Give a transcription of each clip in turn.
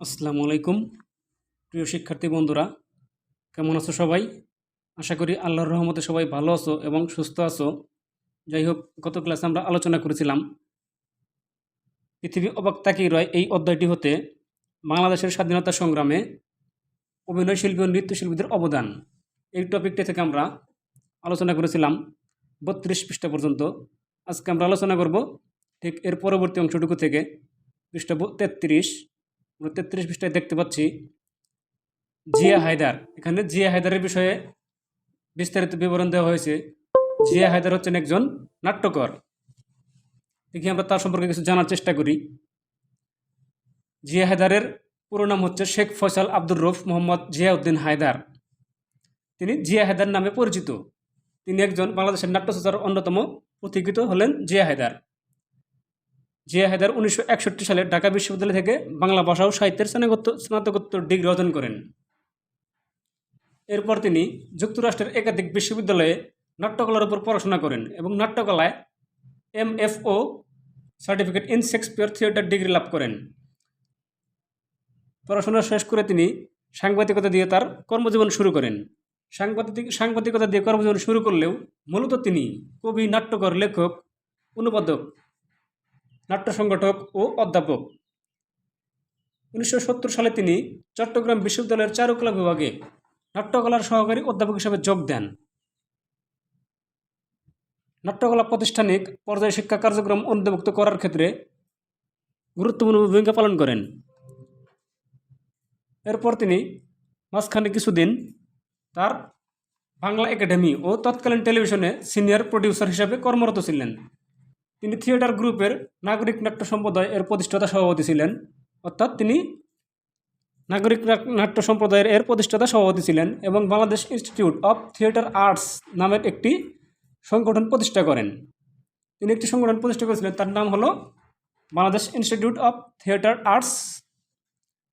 আসসালামু আলাইকুম। প্রিয় শিক্ষার্থী বন্ধুরা, কেমন আছো সবাই? আশা করি আল্লাহর রহমতে সবাই ভালো আছো এবং সুস্থ আছো। যাই হোক, গত ক্লাসে আমরা আলোচনা করেছিলাম পৃথিবী অবাক তাকিয়ে রয় এই অধ্যায়টি হতে বাংলাদেশের স্বাধীনতা সংগ্রামে অভিনয় শিল্পী ও নৃত্যশিল্পীদের অবদান। এই টপিকটি থেকে আমরা আলোচনা করেছিলাম বত্রিশ পৃষ্ঠা পর্যন্ত। আজকে আমরা আলোচনা করব ঠিক এর পরবর্তী অংশটুকু থেকে, পৃষ্ঠা তেত্রিশ। আমরা তেত্রিশ পৃষ্ঠায় দেখতে পাচ্ছি জিয়া হায়দার। এখানে জিয়া হায়দারের বিষয়ে বিস্তারিত বিবরণ দেওয়া হয়েছে। জিয়া হায়দার হচ্ছেন একজন নাট্যকর। দেখি আমরা তার সম্পর্কে কিছু জানার চেষ্টা করি। জিয়া হায়দারের পুরো নাম হচ্ছে শেখ ফয়সাল আব্দুর রফ মোহাম্মদ জিয়াউদ্দিন হায়দার। তিনি জিয়া হায়দার নামে পরিচিত। তিনি একজন বাংলাদেশের নাট্যচর্চার অন্যতম প্রতীকৃত হলেন জিয়া হায়দার। জিয়া হায়দার উনিশশো একষট্টি সালে ঢাকা বিশ্ববিদ্যালয় থেকে বাংলা ভাষা ও সাহিত্যের স্নাতকোত্তর স্নাতকোত্তর ডিগ্রি অর্জন করেন। এরপর তিনি যুক্তরাষ্ট্রের একাধিক বিশ্ববিদ্যালয়ে নাট্যকলার উপর পড়াশোনা করেন এবং নাট্যকলায় M F O certificate in Shakespeare theatre degree লাভ করেন। পড়াশোনা শেষ করে তিনি সাংবাদিকতা দিয়ে তার কর্মজীবন শুরু করেন। সাংবাদিক সাংবাদিকতা দিয়ে কর্মজীবন শুরু করলেও মূলত তিনি কবি, নাট্যকর, লেখক, অনুবাদক নাট্য সংগঠক ও অধ্যাপক। উনিশশো সত্তর সালে তিনি চট্টগ্রাম বিশ্ববিদ্যালয়ের চারুকলা বিভাগে নাট্যকলার সহকারী অধ্যাপক হিসেবে যোগ দেন। নাট্যকলা প্রাতিষ্ঠানিক পর্যায়ে শিক্ষা কার্যক্রম অন্তর্ভুক্ত করার ক্ষেত্রে গুরুত্বপূর্ণ ভূমিকা পালন করেন। এরপর তিনি মাঝখানে কিছুদিন তার বাংলা একাডেমি ও তৎকালীন টেলিভিশনে সিনিয়র প্রডিউসার হিসেবে কর্মরত ছিলেন। তিনি থিয়েটার গ্রুপের নাগরিক নাট্য সম্প্রদায় এর প্রতিষ্ঠাতা সভাপতি ছিলেন। অর্থাৎ তিনি নাগরিক নাট্য সম্প্রদায়ের এর প্রতিষ্ঠাতা সভাপতি ছিলেন এবং Bangladesh Institute of Theatre Arts নামের একটি সংগঠন প্রতিষ্ঠা করেন। তিনি একটি সংগঠন প্রতিষ্ঠা করেছিলেন, তার নাম হলো Bangladesh Institute of Theatre Arts.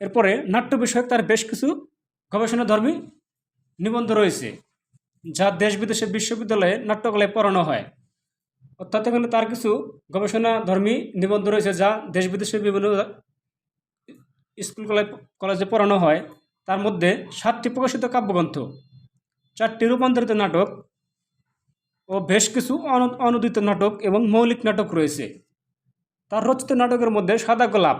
এরপরে নাট্য বিষয়ক তার বেশ কিছু গবেষণাধর্মী নিবন্ধ রয়েছে, যা দেশ বিদেশে বিশ্ববিদ্যালয়ে নাট্যকলায় পড়ানো হয়। অর্থাৎ এখানে তার কিছু গবেষণা ধর্মী নিবন্ধ রয়েছে যা দেশ বিদেশের বিভিন্ন স্কুল কলেজ পড়ানো হয়। তার মধ্যে সাতটি প্রকাশিত কাব্যগ্রন্থ, চারটি রূপান্তরিত নাটক ও বেশ কিছু অনু- অনুদিত নাটক এবং মৌলিক নাটক রয়েছে। তার রচিত নাটকের মধ্যে সাদা গোলাপ,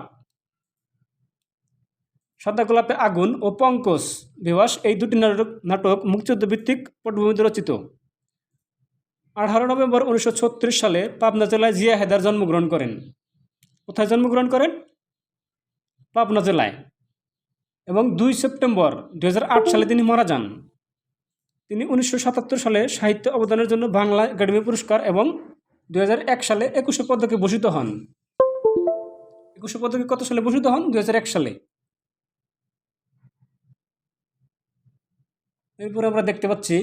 সাদা গোলাপে আগুন ও পঙ্কজ বিবাস এই দুটি নাটক নাটক মুক্তিযুদ্ধ ভিত্তিক পটভূমিতে রচিত। আঠারো নভেম্বর উনিশশো ছত্রিশ সালে পাবনা জেলায় জিয়া হেদার জন্মগ্রহণ করেন। কোথায় জন্মগ্রহণ করেন? পাবনা জেলায়। এবং দুই সেপ্টেম্বর দু হাজার আট সালে তিনি মারা যান। তিনি উনিশশো সাতাত্তর সালে সাহিত্য অবদানের জন্য বাংলা একাডেমি পুরস্কার এবং দু হাজার এক সালে একুশে পদকে ভূষিত হন। একুশে পদকে কত সালে ভূষিত হন? দু হাজার এক সালে। এরপরে আমরা দেখতে পাচ্ছি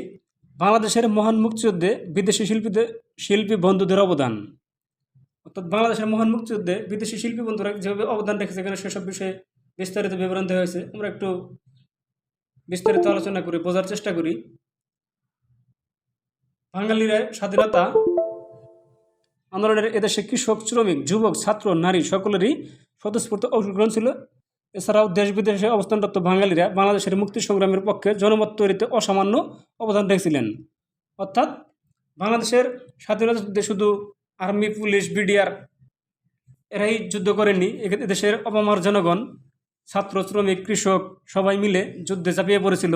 বাংলাদেশের মহান মুক্তিযুদ্ধে বিদেশি শিল্পীদের, শিল্পী বন্ধুদের অবদান। অর্থাৎ বাংলাদেশের মহান মুক্তিযুদ্ধে বিদেশি শিল্পী বন্ধুরা যেভাবে অবদান রেখেছে, এখানে সেসব বিষয়ে বিস্তারিত বিবরণ দেওয়া হয়েছে। আমরা একটু বিস্তারিত আলোচনা করি, বোঝার চেষ্টা করি। বাঙালিরা স্বাধীনতা আন্দোলনের এদেশে কৃষক, শ্রমিক, যুবক, ছাত্র, নারী সকলেরই স্বতঃস্ফূর্ত অংশগ্রহণ ছিল। এছাড়াও দেশ বিদেশে অবস্থানরত বাঙালিরা বাংলাদেশের মুক্তি সংগ্রামের পক্ষে জনমত তৈরিতে অসামান্য অবদান রেখেছিলেন অর্থাৎ বাংলাদেশের স্বাধীনতা যুদ্ধে শুধু আর্মি, পুলিশ, বিডিআর এরাই যুদ্ধ করেনি এদেশের অপমার জনগণ, ছাত্র, শ্রমিক, কৃষক সবাই মিলে যুদ্ধে ঝাঁপিয়ে পড়েছিল।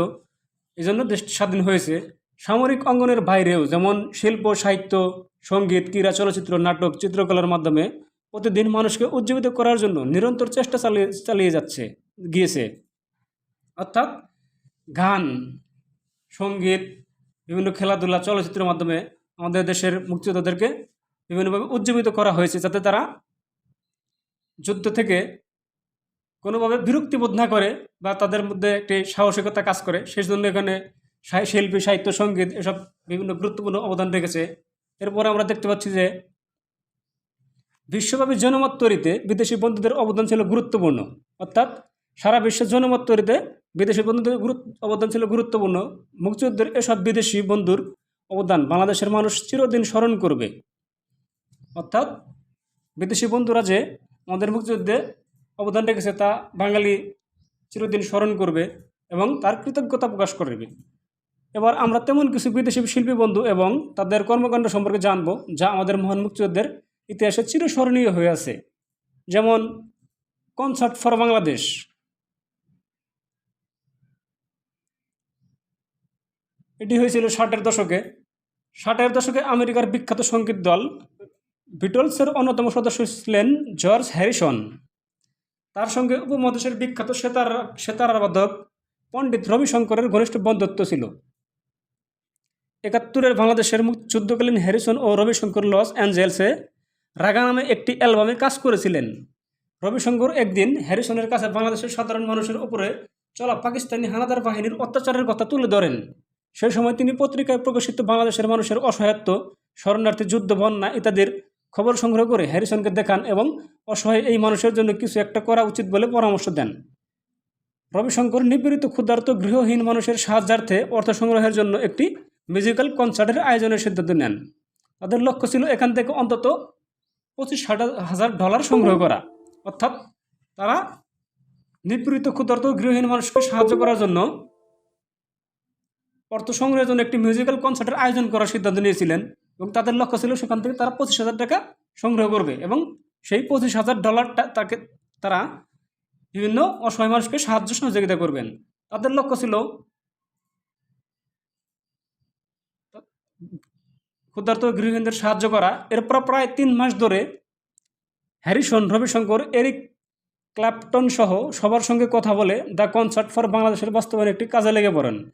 এই জন্য দেশটি স্বাধীন হয়েছে। সামরিক অঙ্গনের বাইরেও যেমন শিল্প, সাহিত্য, সংগীত, ক্রীড়া, চলচ্চিত্র, নাটক, চিত্রকলার মাধ্যমে প্রতিদিন মানুষকে উজ্জীবিত করার জন্য নিরন্তর চেষ্টা চালিয়ে চালিয়ে যাচ্ছে, গিয়েছে। অর্থাৎ গান, সংগীত, বিভিন্ন খেলাধুলা, চলচ্চিত্রের মাধ্যমে আমাদের দেশের মুক্তিযোদ্ধাদেরকে বিভিন্নভাবে উজ্জীবিত করা হয়েছে যাতে তারা যুদ্ধ থেকে কোনোভাবে বিরক্তিবোধ না করে বা তাদের মধ্যে একটি সাহসিকতা কাজ করে। সেই জন্য এখানে শিল্পী, সাহিত্য, সংগীত এসব বিভিন্ন গুরুত্বপূর্ণ অবদান রেখেছে। এরপরে আমরা দেখতে পাচ্ছি যে বিশ্বব্যাপী জনমত তৈরিতে বিদেশি বন্ধুদের অবদান ছিল গুরুত্বপূর্ণ। অর্থাৎ সারা বিশ্বের জনমত তৈরিতে বিদেশি বন্ধুদের অবদান ছিল গুরুত্বপূর্ণ। মুক্তিযুদ্ধের এসব বিদেশি বন্ধুর অবদান বাংলাদেশের মানুষ চিরদিন স্মরণ করবে। অর্থাৎ বিদেশি বন্ধুরা যে আমাদের মুক্তিযুদ্ধে অবদান রেখেছে তা বাঙালি চিরদিন স্মরণ করবে এবং তার কৃতজ্ঞতা প্রকাশ করবে। এবার আমরা তেমন কিছু বিদেশি শিল্পী বন্ধু এবং তাদের কর্মকাণ্ড সম্পর্কে জানব, যা আমাদের মহান মুক্তিযুদ্ধের ইতিহাসে চিরস্মরণীয় হয়ে আছে। যেমন কনসার্ট ফর বাংলাদেশ। এটি হয়েছিল ষাটের দশকে। ষাটের দশকে আমেরিকার বিখ্যাত সংগীত দল বিটলসের অন্যতম সদস্য ছিলেন জর্জ হ্যারিসন। তার সঙ্গে উপমহাদেশের বিখ্যাত সেতার সেতারাবাদক পণ্ডিত রবিশঙ্করের ঘনিষ্ঠ বন্ধুত্ব ছিল। একাত্তরের বাংলাদেশের যুদ্ধকালীন হ্যারিসন ও রবিশঙ্কর লস অ্যাঞ্জেলসে রাগা নামে একটি অ্যালবামে কাজ করেছিলেন। রবিশঙ্কর একদিন হ্যারিসনের কাছে বাংলাদেশের সাধারণ মানুষের উপরে চলা পাকিস্তানি হানাদার বাহিনীর অত্যাচারের কথা তুলে ধরেন। সেই সময় তিনি পত্রিকায় প্রকাশিত বাংলাদেশের মানুষের অসহায়ত্ব, শরণার্থী যুদ্ধ, বন্যা ইত্যাদির খবর সংগ্রহ করে হ্যারিসনকে দেখান এবং অসহায় এই মানুষের জন্য কিছু একটা করা উচিত বলে পরামর্শ দেন। রবিশঙ্কর নিপীড়িত, ক্ষুধার্ত, গৃহহীন মানুষের সাহায্যার্থে অর্থ সংগ্রহের জন্য একটি মিউজিক্যাল কনসার্টের আয়োজনের সিদ্ধান্ত নেন। তাদের লক্ষ্য ছিল এখান থেকে অন্তত পঁচিশ হাজার ডলার সংগ্রহ করা। অর্থাৎ তারা নিপীড়িত, ক্ষুধার্ত, গৃহহীন মানুষকে সাহায্য করার জন্য অর্থ সংগ্রহের জন্য একটি মিউজিক্যাল কনসার্টের আয়োজন করার সিদ্ধান্ত নিয়েছিলেন এবং তাদের লক্ষ্য ছিল সেখান থেকে তারা পঁচিশ হাজার টাকা সংগ্রহ করবে এবং সেই পঁচিশ হাজার ডলারটা তাকে তারা বিভিন্ন অসহায় মানুষকে সাহায্য সহযোগিতা করবেন। তাদের লক্ষ্য ছিল ক্ষুদ্রার্ত গৃহহীনদের সাহায্য করা। এরপর প্রায় তিন মাস ধরে হ্যারিসন, রবিশঙ্কর, এরিক ক্ল্যাপটন সহ সবার সঙ্গে কথা বলে দ্য কনসার্ট ফর বাংলাদেশের বাস্তবায়নে একটি কাজে লেগে পড়েন।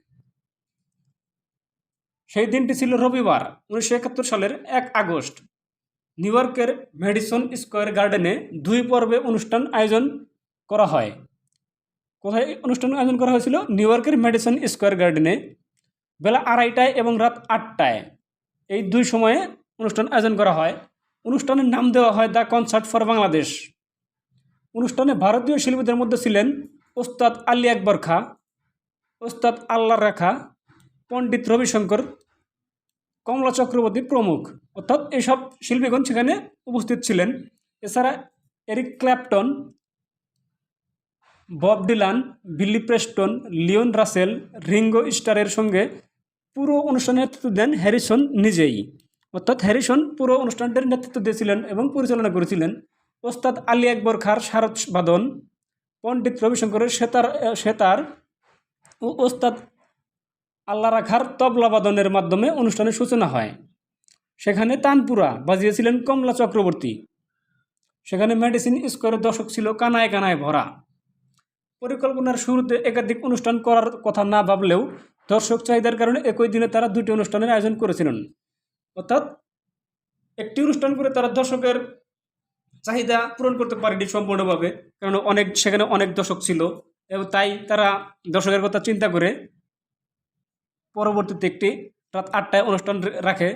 সেই দিনটি ছিল রবিবার, উনিশশো একাত্তর সালের এক আগস্ট। নিউ ইয়র্কের মেডিসন স্কোয়ার গার্ডেনে দুই পর্বে অনুষ্ঠান আয়োজন করা হয়। কোথায় অনুষ্ঠান আয়োজন করা হয়েছিল? নিউ ইয়র্কের মেডিসন স্কোয়ার গার্ডেনে। বেলা আড়াইটায় এবং রাত আটটায়। এই দুই সময়ে অনুষ্ঠান আয়োজন করা হয়। অনুষ্ঠানের নাম দেওয়া হয় দ্য কনসার্ট ফর বাংলাদেশ। অনুষ্ঠানে ভারতীয় শিল্পীদের মধ্যে ছিলেন ওস্তাদ আলী আকবর খা, ওস্তাদ আল্লাহ রাখা, পণ্ডিত রবিশঙ্কর, কমলা চক্রবর্তী প্রমুখ। অর্থাৎ এইসব শিল্পীগণ সেখানে উপস্থিত ছিলেন। এছাড়া Eric Clapton, Bob Dylan, Billy Preston, Leon Russell Ringo স্টারের সঙ্গে পুরো অনুষ্ঠানের নেতৃত্ব দেন হ্যারিসন নিজেই। অর্থাৎ হ্যারিসন পুরো অনুষ্ঠানটির নেতৃত্ব দিয়েছিলেন এবং পরিচালনা করেছিলেন ওস্তাদ আলী আকবর খার, শারদ বাদন, পণ্ডিত রবিশঙ্করের সেতার সেতার ও ওস্তাদ আল্লাহ রাখার তবলাবাদনের মাধ্যমে অনুষ্ঠানের সূচনা হয়। সেখানে তানপুরা বাজিয়েছিলেন কমলা চক্রবর্তী। সেখানে মেডিসিন স্কোয়ারের দশক ছিল কানায় কানায় ভরা। পরিকল্পনার শুরুতে একাধিক অনুষ্ঠান করার কথা না ভাবলেও দর্শক চাহিদার কারণে একই দিনে তারা দুটি অনুষ্ঠানের আয়োজন করেছিলেন। অর্থাৎ একটি অনুষ্ঠান করে তারা দর্শকের চাহিদা পূরণ করতে পারেনি সম্পূর্ণভাবে, কারণ অনেক, সেখানে অনেক দর্শক ছিল এবং তাই তারা দর্শকের কথা চিন্তা করে পরবর্তীতে একটি রাত আটটায় অনুষ্ঠান রাখে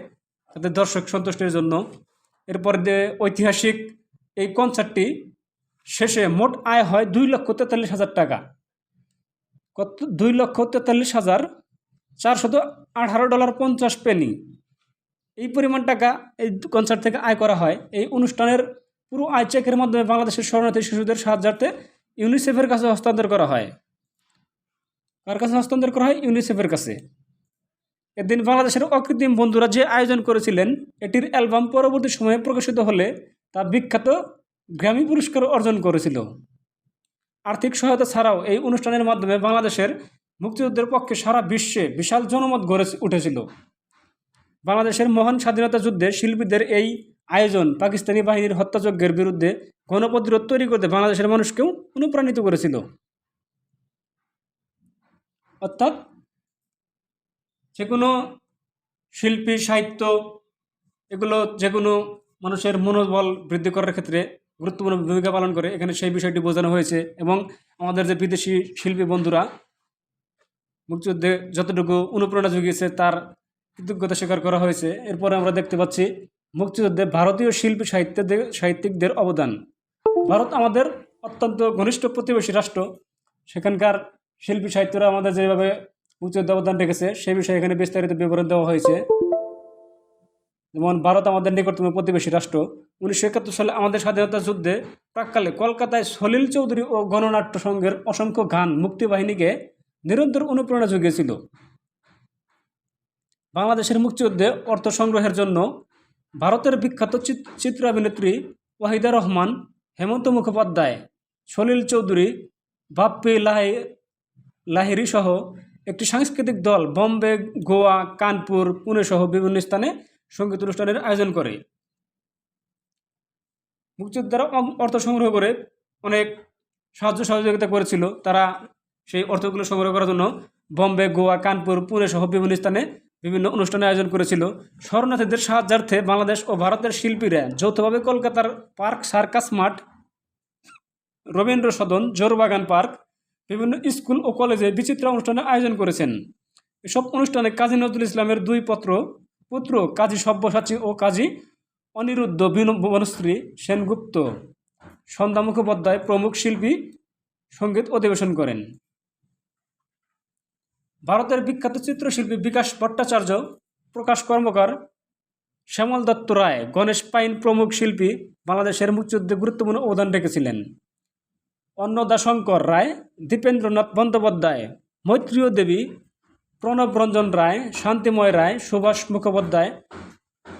তাদের দর্শক সন্তুষ্টির জন্য। এরপর ঐতিহাসিক এই কনসার্টটি শেষে মোট আয় হয় দুই লক্ষ তেতাল্লিশ হাজার টাকা। কত, দুই লক্ষ তেতাল্লিশ হাজার চারশত আঠারো ডলার পঞ্চাশ পেনি এই পরিমাণ টাকা এই কনসার্ট থেকে আয় করা হয়। এই অনুষ্ঠানের পুরো আয় চেকের মাধ্যমে বাংলাদেশের শরণার্থী শিশুদের সাহায্যার্থে ইউনিসেফের কাছে হস্তান্তর করা হয়। কার কাছে হস্তান্তর করা হয়? ইউনিসেফের কাছে। এদিন বাংলাদেশের অকৃত্রিম বন্ধুরা যে আয়োজন করেছিলেন, এটির অ্যালবাম পরবর্তী সময়ে প্রকাশিত হলে তা বিখ্যাত গ্র্যামি পুরস্কার অর্জন করেছিল। আর্থিক সহায়তা ছাড়াও এই অনুষ্ঠানের মাধ্যমে বাংলাদেশের মুক্তিযুদ্ধের পক্ষে সারা বিশ্বে বিশাল জনমত গড়ে উঠেছিল। বাংলাদেশের মহান স্বাধীনতা যুদ্ধে শিল্পীদের এই আয়োজন পাকিস্তানি বাহিনীর হত্যাযজ্ঞের বিরুদ্ধে গণপ্রতিরোধ তৈরি করতে বাংলাদেশের মানুষকেও অনুপ্রাণিত করেছিল। অর্থাৎ যে কোনো শিল্পী, সাহিত্য, এগুলো যে কোনো মানুষের মনোবল বৃদ্ধি করার ক্ষেত্রে গুরুত্বপূর্ণ ভূমিকা পালন করে। এখানে সেই বিষয়টি বোঝানো হয়েছে এবং আমাদের যে বিদেশি শিল্পী বন্ধুরা মুক্তিযুদ্ধে যতটুকু অনুপ্রেরণা জুগিয়েছে তার কৃতজ্ঞতা স্বীকার করা হয়েছে। এরপরে আমরা দেখতে পাচ্ছি মুক্তিযুদ্ধে ভারতীয় শিল্পী সাহিত্যদের সাহিত্যিকদের অবদান। ভারত আমাদের অত্যন্ত ঘনিষ্ঠ প্রতিবেশী রাষ্ট্র। সেখানকার শিল্পী সাহিত্যরা আমাদের যেভাবে মুক্তিযুদ্ধে অবদান রেখেছে, সেই বিষয়ে এখানে বিস্তারিত বিবরণ দেওয়া হয়েছে। যেমন, ভারত আমাদের নিকটতম প্রতিবেশী রাষ্ট্র। উনিশশো একাত্তর সালে আমাদের স্বাধীনতা যুদ্ধে প্রাককালে কলকাতায় সলিল চৌধুরী ও গণনাট্য সংঘের অসংখ্য গান মুক্তিবাহিনীকে নিরন্তর অনুপ্রেরণা জুগিয়েছিল। বাংলাদেশের মুক্তিযুদ্ধে অর্থ সংগ্রহের জন্য ভারতের বিখ্যাত চিত্রাভিনেত্রী ওয়াহিদা রহমান, হেমন্ত মুখোপাধ্যায়, সলিল চৌধুরী, বাপ্পি লাহি লাহিরি সহ একটি সাংস্কৃতিক দল বম্বে, গোয়া, কানপুর, পুনে সহ বিভিন্ন স্থানে সংগীত অনুষ্ঠানের আয়োজন করে। মুক্তিযোদ্ধারা অর্থ সংগ্রহ করে অনেক সাহায্য সহযোগিতা করেছিল। তারা সেই অর্থগুলো সংগ্রহ করার জন্য বম্বে, গোয়া, কানপুর, পুনে সহ বিভিন্ন স্থানে বিভিন্ন অনুষ্ঠানের আয়োজন করেছিল। শরণার্থীদের সাহায্যার্থে বাংলাদেশ ও ভারতের শিল্পীরা যৌথভাবে কলকাতার পার্ক, সার্কাস মাঠ, রবীন্দ্র সদন, জোরবাগান পার্ক, বিভিন্ন স্কুল ও কলেজে বিচিত্র অনুষ্ঠানের আয়োজন করেছেন। এসব অনুষ্ঠানে কাজী নজরুল ইসলামের দুই পত্র, পুত্র কাজী সব্যসাচী ও কাজী অনিরুদ্ধ বিন- বনশ্রী সেনগুপ্ত। সন্ধ্যা মুখোপাধ্যায় প্রমুখ শিল্পী সংগীত অধিবেশন করেন। ভারতের বিখ্যাত চিত্রশিল্পী বিকাশ ভট্টাচার্য, প্রকাশ কর্মকার শ্যামল দত্ত রায়, গণেশ পাইন প্রমুখ শিল্পী, বাংলাদেশের মুক্তিযুদ্ধে গুরুত্বপূর্ণ অবদান রেখেছিলেন। অন্নদাশঙ্কর রায়, দীপেন্দ্রনাথ বন্দ্যোপাধ্যায়, মৈত্রীয় দেবী প্রণব রঞ্জন রায়, শান্তিময় রায়, সুভাষ মুখোপাধ্যায়,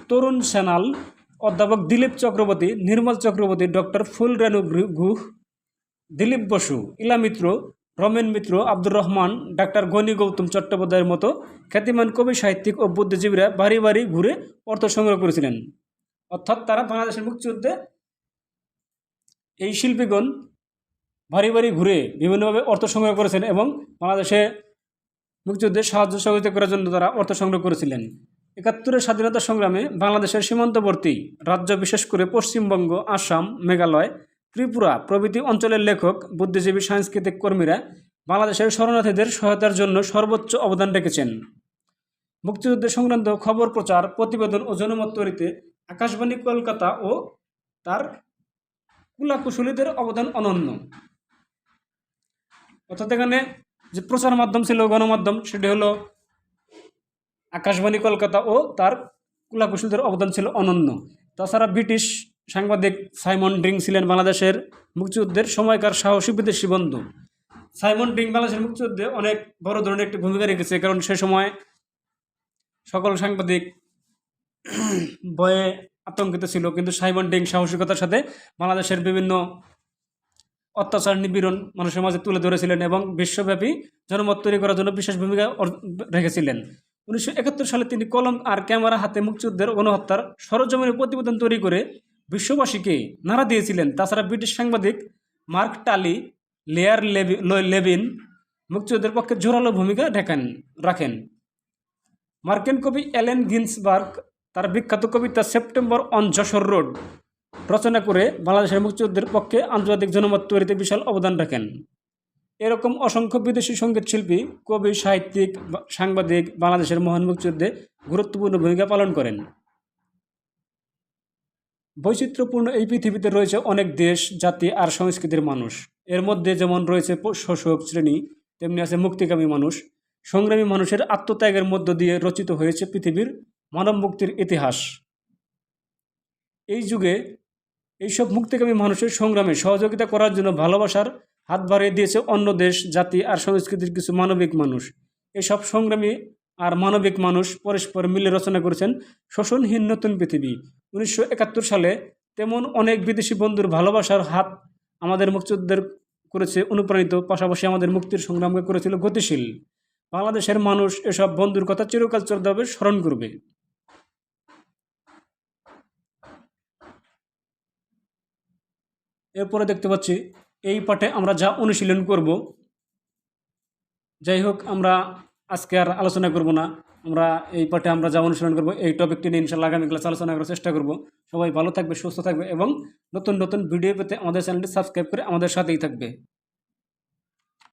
তরুণ সেনাল, অধ্যাপক দিলীপ চক্রবর্তী, নির্মল চক্রবর্তী, ডক্টর ফুল রেণু গুহ, দিলীপ বসু ইলা মিত্র রমেন মিত্র, আব্দুর রহমান, ডাক্তার গণি গৌতম চট্টোপাধ্যায়ের মতো খ্যাতিমান কবি, সাহিত্যিক ও বুদ্ধিজীবীরা বাড়ি বাড়ি ঘুরে অর্থ সংগ্রহ করেছিলেন। অর্থাৎ তারা বাংলাদেশের মুক্তিযুদ্ধে এই শিল্পীগণ বাড়ি বাড়ি ঘুরে বিভিন্নভাবে অর্থ সংগ্রহ করেছেন এবং বাংলাদেশে মুক্তিযুদ্ধে সাহায্য সহযোগিতা করার জন্য তারা অর্থ সংগ্রহ করেছিলেন। একাত্তরের স্বাধীনতা সংগ্রামে বাংলাদেশের সীমান্তবর্তী রাজ্য বিশেষ করে পশ্চিমবঙ্গ, আসাম, মেঘালয় ত্রিপুরা প্রভৃতি অঞ্চলের লেখক, বুদ্ধিজীবী, সাংস্কৃতিক কর্মীরা বাংলাদেশের শরণার্থীদের সহায়তার জন্য সর্বোচ্চ অবদান রেখেছেন। মুক্তিযুদ্ধের সংক্রান্ত খবর, প্রচার, প্রতিবেদন ও জনমত তৈরিতে আকাশবাণী কলকাতা ও তার কুলাকুশলীদের অবদান অনন্য। অর্থাৎ এখানে যে প্রচার মাধ্যম ছিল, গণমাধ্যম, সেটি হলো আকাশবাণী কলকাতা ও তার কুলাকুশলীদের অবদান ছিল অনন্য। তাছাড়া ব্রিটিশ সাংবাদিক সাইমন ড্রিং ছিলেন বাংলাদেশের মুক্তিযুদ্ধের সময়কার সাহসী বিদেশি বন্ধু। সাইমন ড্রিং বাংলাদেশের মুক্তিযুদ্ধে অনেক বড় ধরনের একটি ভূমিকা রেখেছে, কারণ সে সময় সকল সাংবাদিক ভয়ে আতঙ্কিত ছিল, কিন্তু সাইমন ডিং সাহসিকতার সাথে বাংলাদেশের বিভিন্ন অত্যাচার, নিপীড়ন মানুষের মাঝে তুলে ধরেছিলেন এবং বিশ্বব্যাপী জনমত তৈরি করার জন্য বিশেষ ভূমিকা রেখেছিলেন। উনিশশো একাত্তর সালে তিনি কলম আর ক্যামেরা হাতে মুক্তিযুদ্ধের গণহত্যার সরজমিনের প্রতিবেদন তৈরি করে বিশ্ববাসীকে নাড়া দিয়েছিলেন। তাছাড়া ব্রিটিশ সাংবাদিক মার্ক টালি, লেয়ার লেবি লো- লেভিন মুক্তিযুদ্ধের পক্ষে জোরালো ভূমিকা রাখেন রাখেন। মার্কিন কবি অ্যালেন গিন্সবার্গ তার বিখ্যাত কবিতা সেপ্টেম্বর অন যশোর রোড রচনা করে বাংলাদেশের মুক্তিযুদ্ধের পক্ষে আন্তর্জাতিক জনমত তৈরিতে বিশাল অবদান রাখেন। এরকম অসংখ্য বিদেশি সংগীত শিল্পী কবি, সাহিত্যিক সাংবাদিক বাংলাদেশের মহান মুক্তিযুদ্ধে গুরুত্বপূর্ণ ভূমিকা পালন করেন। বৈচিত্র্যপূর্ণ এই পৃথিবীতে রয়েছে অনেক দেশ, জাতি আর সংস্কৃতির মানুষ। এর মধ্যে যেমন রয়েছে শোষক শ্রেণি, তেমনি আছে মুক্তিকামী মানুষ। সংগ্রামী মানুষের আত্মত্যাগের মধ্য দিয়ে রচিত হয়েছে পৃথিবীর মানব মুক্তির ইতিহাস। এই যুগে এইসব মুক্তিকামী মানুষের সংগ্রামে সহযোগিতা করার জন্য ভালোবাসার হাত বাড়িয়ে দিয়েছে অন্য দেশ, জাতি আর সংস্কৃতির কিছু মানবিক মানুষ। এসব সংগ্রামী আর মানবিক মানুষ পরস্পর মিলে রচনা করেছেন শোষণহীন নতুন পৃথিবী। উনিশশো একাত্তর সালে তেমন অনেক বিদেশি বন্ধুর ভালোবাসার হাত আমাদের মুক্তিযুদ্ধের করেছে, অনুপ্রাণিত, পাশাপাশি আমাদের মুক্তির সংগ্রামকে করেছিল গতিশীল। বাংলাদেশের মানুষ এসব বন্ধুর কথা চিরকাল চলতে স্মরণ করবে। এরপরে দেখতে পাচ্ছি, এই পাঠে আমরা যা অনুশীলন করব, যাই হোক, আমরা আজকে আর আলোচনা করব না। আমরা এই পাঠে আমরা যা অনুসরণ করব, এই টপিকটি নিয়ে ইনশাল্লাহ আগামী ক্লাস আলোচনা করার চেষ্টা করব। সবাই ভালো থাকবে, সুস্থ থাকবে এবং নতুন নতুন ভিডিও পেতে আমাদের চ্যানেলটি সাবস্ক্রাইব করে আমাদের সাথেই থাকবে।